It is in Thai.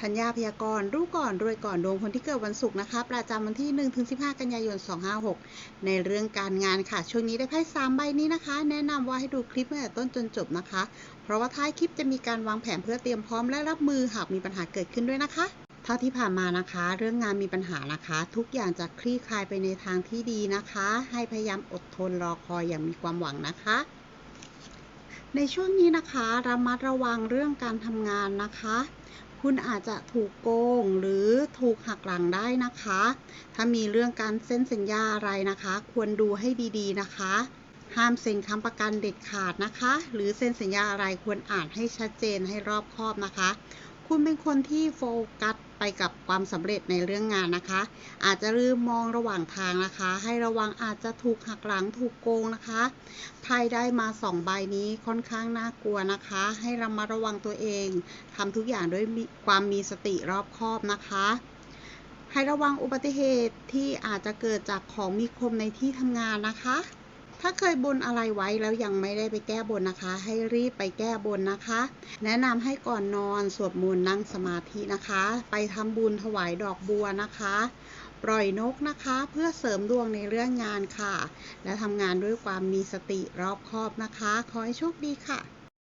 ธัญญาพยากรณ์รู้ก่อนรวยก่อนดวงคนที่เกิดวันศุกร์นะคะประจำวันที่ 1-15 กันยายน 256 ในเรื่องการงานค่ะ ช่วงนี้ได้ไพ่3ใบนี้นะคะ แนะนำว่าให้ดูคลิปตั้งแต่ต้นจนจบนะคะ เพราะว่าท้ายคลิปจะมีการวางแผนเพื่อเตรียมพร้อมและรับมือหากมีปัญหาเกิดขึ้นด้วยนะคะเท่าที่ผ่านมานะคะ เรื่องงานมีปัญหานะคะ ทุกอย่างจะคลี่คลายไปในทางที่ดีนะคะ ให้พยายามอดทนรอคอยอย่างมีความหวังนะคะ ในช่วงนี้นะคะระมัดระวังเรื่องการทำงานนะคะ คุณอาจจะถูกโกงหรือถูกหักหลังได้นะคะ ถ้ามีเรื่องการเซ็นสัญญาอะไรนะคะ ควรดูให้ดีๆนะคะ ห้ามเซ็นค้ำประกันเด็ดขาดนะคะ หรือเซ็นสัญญาอะไรควรอ่านให้ชัดเจนให้รอบคอบนะคะ คุณเป็นคนที่โฟกัสไปกับความสำเร็จในเรื่องงานนะคะ อาจจะลืมมองระหว่างทางนะคะ ให้ระวังอาจจะถูกหักหลังถูกโกงนะคะไพ่ได้มาสองใบนี้ค่อนข้างน่ากลัวนะคะ ให้ระมัดระวังตัวเองทำทุกอย่างด้วยความมีสติรอบคอบนะคะให้ระวังอุบัติเหตุที่อาจจะเกิดจากของมีคมในที่ทำงานนะคะ ถ้าเคยบนอะไรไว้แล้วยังไม่ได้ไปแก้บนนะคะ ให้รีบไปแก้บนนะคะ แนะนำให้ก่อนนอนสวดมนต์นั่งสมาธินะคะ ไปทำบุญถวายดอกบัวนะคะ ปล่อยนกนะคะ เพื่อเสริมดวงในเรื่องงานค่ะ และทำงานด้วยความมีสติรอบคอบนะคะ ขอให้โชคดีค่ะ